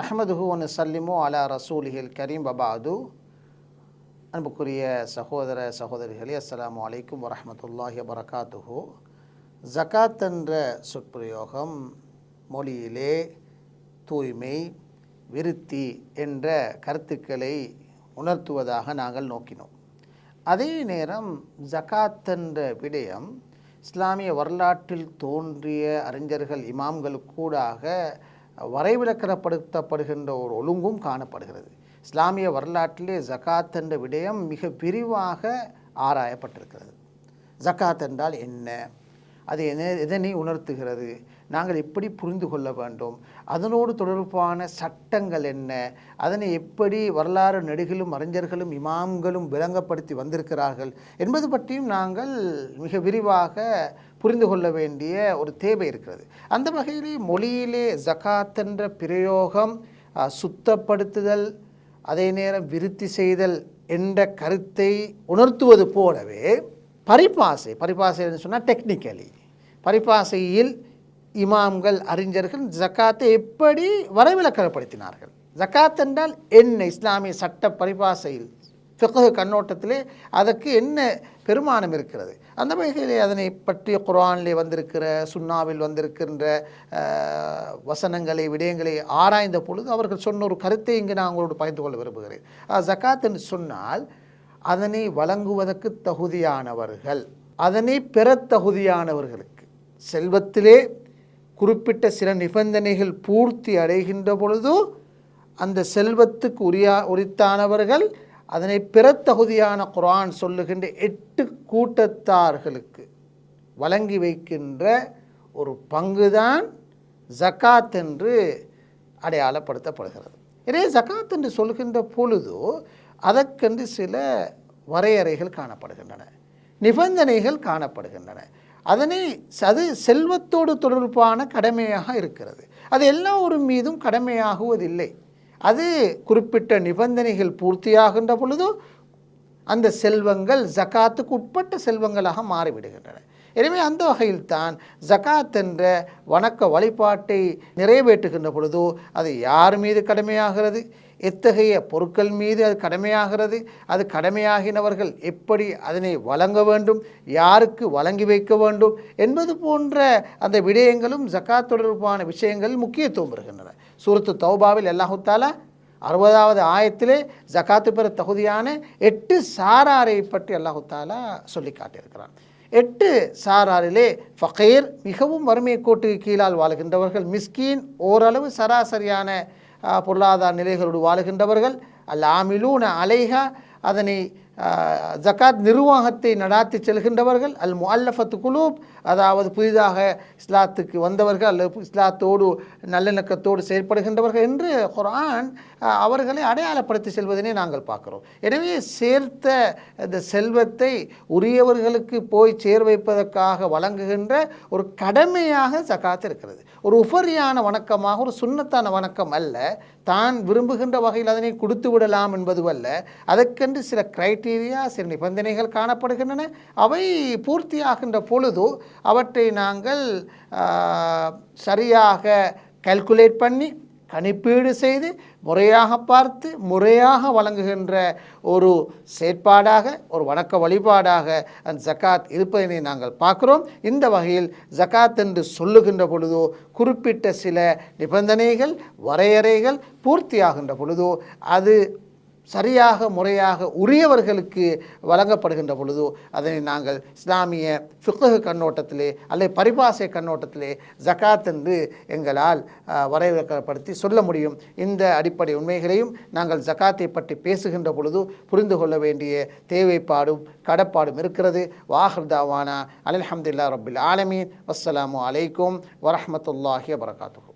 நஹமதுஹு ஒன்று சல்லிமு அலா ரசூலிஹில் கரீம் பபாது அன்புக்குரிய சகோதர சகோதரிகளே அஸ்லாம் அலைக்கும் வரமத்துல்லாஹி வரகாத்துஹு ஜக்காத் என்ற சொற்பிரயோகம் மொழியிலே தூய்மை விருத்தி என்ற கருத்துக்களை உணர்த்துவதாக நாங்கள் நோக்கினோம். அதே நேரம் ஜக்காத் என்ற விடயம் இஸ்லாமிய வரலாற்றில் தோன்றிய அறிஞர்கள் இமாம்கள் கூடாக வரைவிலக்கணப்படுத்தப்படுகின்ற ஒரு ஒழுங்கும் காணப்படுகிறது. இஸ்லாமிய வரலாற்றிலே ஜக்காத் என்ற விடயம் மிக விரிவாக ஆராயப்பட்டிருக்கிறது. ஜக்காத் என்றால் என்ன? அது எதனை உணர்த்துகிறது? நாங்கள் எப்படி புரிந்து கொள்ள வேண்டும்? அதனோடு தொடர்பான சட்டங்கள் என்ன? அதனை எப்படி வரலாறு நெடுகிலும் அறிஞர்களும் இமாம்களும் விளங்கப்படுத்தி வந்திருக்கிறார்கள் என்பது பற்றியும் நாங்கள் மிக விரிவாக புரிந்து கொள்ள வேண்டிய ஒரு தேவை இருக்கிறது. அந்த வகையிலே மொழியிலே ஜகாத் என்ற பிரயோகம் சுத்தப்படுத்துதல் அதே நேரம் விருத்தி செய்தல் என்ற கருத்தை உணர்த்துவது போலவே பரிபாசை பரிபாசைன்னு சொன்னால் டெக்னிக்கலி பரிபாசையில் இமாம்கள் அறிஞர்கள் ஜக்காத்தை எப்படி வரைவிலக்கப்படுத்தினார்கள் ஜக்காத் என்றால் என்ன? இஸ்லாமிய சட்ட பரிபாசையில் ஃபிகு கண்ணோட்டத்திலே அதற்கு என்ன பெருமானம் இருக்கிறது? அந்த வகையிலே அதனை பற்றிய குரானிலே வந்திருக்கிற சுன்னாவில் வந்திருக்கின்ற வசனங்களை விடயங்களை ஆராய்ந்த பொழுது அவர்கள் சொன்ன ஒரு கருத்தை இங்கு நான் உங்களோடு பகிர்ந்து கொள்ள விரும்புகிறேன். ஜக்காத் என்று சொன்னால் அதனை வழங்குவதற்கு தகுதியானவர்கள் அதனை பெற தகுதியானவர்களுக்கு செல்வத்திலே குறிப்பிட்ட சில நிபந்தனைகள் பூர்த்தி அடைகின்ற பொழுது அந்த செல்வத்துக்கு உரியா உரித்தானவர்கள் அதனை பிறத்தகுதியான தகுதியான சொல்லுகின்ற எட்டு கூட்டத்தார்களுக்கு வழங்கி வைக்கின்ற ஒரு பங்குதான் ஜகாத் என்று அடையாளப்படுத்தப்படுகிறது. எனவே ஜகாத் என்று சொல்கின்ற பொழுது அதற்கென்று சில வரையறைகள் காணப்படுகின்றன. நிபந்தனைகள் காணப்படுகின்றன. அதனை அது செல்வத்தோடு தொடர்பான கடமையாக இருக்கிறது. அது எல்லோரும் மீதும் கடமையாகுவதில்லை. அது குறிப்பிட்ட நிபந்தனைகள் பூர்த்தியாகின்ற பொழுதோ அந்த செல்வங்கள் ஜக்காத்துக்கு உட்பட்ட செல்வங்களாக மாறிவிடுகின்றன. எனவே அந்த வகையில் தான் ஜகாத் என்ற வணக்க வழிபாட்டை நிறைவேற்றுகின்ற பொழுதோ அது யார் மீது கடமையாகிறது? எத்தகைய பொருட்கள் மீது அது கடமையாகிறது? அது கடமையாகினவர்கள் எப்படி அதனை வழங்க வேண்டும்? யாருக்கு வழங்கி வைக்க வேண்டும்? என்பது போன்ற அந்த விடயங்களும் ஜகாத் தொடர்பான விஷயங்கள் முக்கியத்துவம் பெறுகின்றன. சூரத்து தௌபாவில் அல்லாஹு அறுபதாவது ஆயத்திலே ஜகாத்து பெற தகுதியான எட்டு சாராரை பற்றி அல்லாஹுத்தாலா சொல்லி காட்டியிருக்கிறான். எட்டு சாராரிலே ஃபகீர் மிகவும் வறுமை கோட்டுக்கு கீழால் வாழ்கின்றவர்கள் மிஸ்கீன் ஓரளவு சராசரியான பொருளாதார நிலைகளோடு வாழுகின்றவர்கள். அல் ஆமிலூன அலைகா அதனை ஜக்காத் ஜகாத் நிர்வாகத்தை நடாத்தி செல்கின்றவர்கள் அல் முல்லஃபத்து குலூப் அதாவது புதிதாக இஸ்லாத்துக்கு வந்தவர்கள் அல்லது இஸ்லாத்தோடு நல்லிணக்கத்தோடு செயல்படுகின்றவர்கள் என்று குரான் அவர்களை அடையாளப்படுத்தி செல்வதனை நாங்கள் பார்க்கிறோம். எனவே சேர்த்த இந்த செல்வத்தை உரியவர்களுக்கு போய் சேர் வைப்பதற்காக வழங்குகின்ற ஒரு கடமையாக ஜகாத் இருக்கிறது. ஒரு உபரியான வணக்கமாக ஒரு சுண்ணத்தான வணக்கம் அல்ல. தான் விரும்புகின்ற வகையில் அதனை கொடுத்து விடலாம் என்பது அல்ல. அதற்கென்று சில கிரைட்டீரியா சில நிபந்தனைகள் காணப்படுகின்றன. அவை பூர்த்தியாகின்ற பொழுது அவற்றை நாங்கள் சரியாக கால்குலேட் பண்ணி கணிப்பீடு செய்து முறையாக பார்த்து முறையாக வழங்குகின்ற ஒரு செயற்பாடாக ஒரு வணக்க வழிபாடாக அந்த ஜக்காத் இருப்பதனை நாங்கள் பார்க்குறோம். இந்த வகையில் ஜக்காத் என்று சொல்லுகின்ற பொழுதோ குறிப்பிட்ட சில நிபந்தனைகள் வரையறைகள் பூர்த்தியாகின்ற பொழுதோ அது சரியாக முறையாக உரியவர்களுக்கு வழங்கப்படுகின்ற பொழுது அதனை நாங்கள் இஸ்லாமிய ஃபிக்கு கண்ணோட்டத்திலே அல்லது பரிபாசை கண்ணோட்டத்திலே ஜக்காத் என்று எங்களால் வரையறுக்கப்படுத்தி சொல்ல முடியும். இந்த அடிப்படை உண்மைகளையும் நாங்கள் ஜகாத்தை பற்றி பேசுகின்ற பொழுது புரிந்து கொள்ள வேண்டிய தேவைப்பாடும் கடப்பாடும் இருக்கிறது. வாஹர்தாவானா அலல்ஹம்துல்லா ரபில் ஆலமீன். அஸ்லாம் அலைக்கும் வரமத்துல்லாஹி வரகாத்து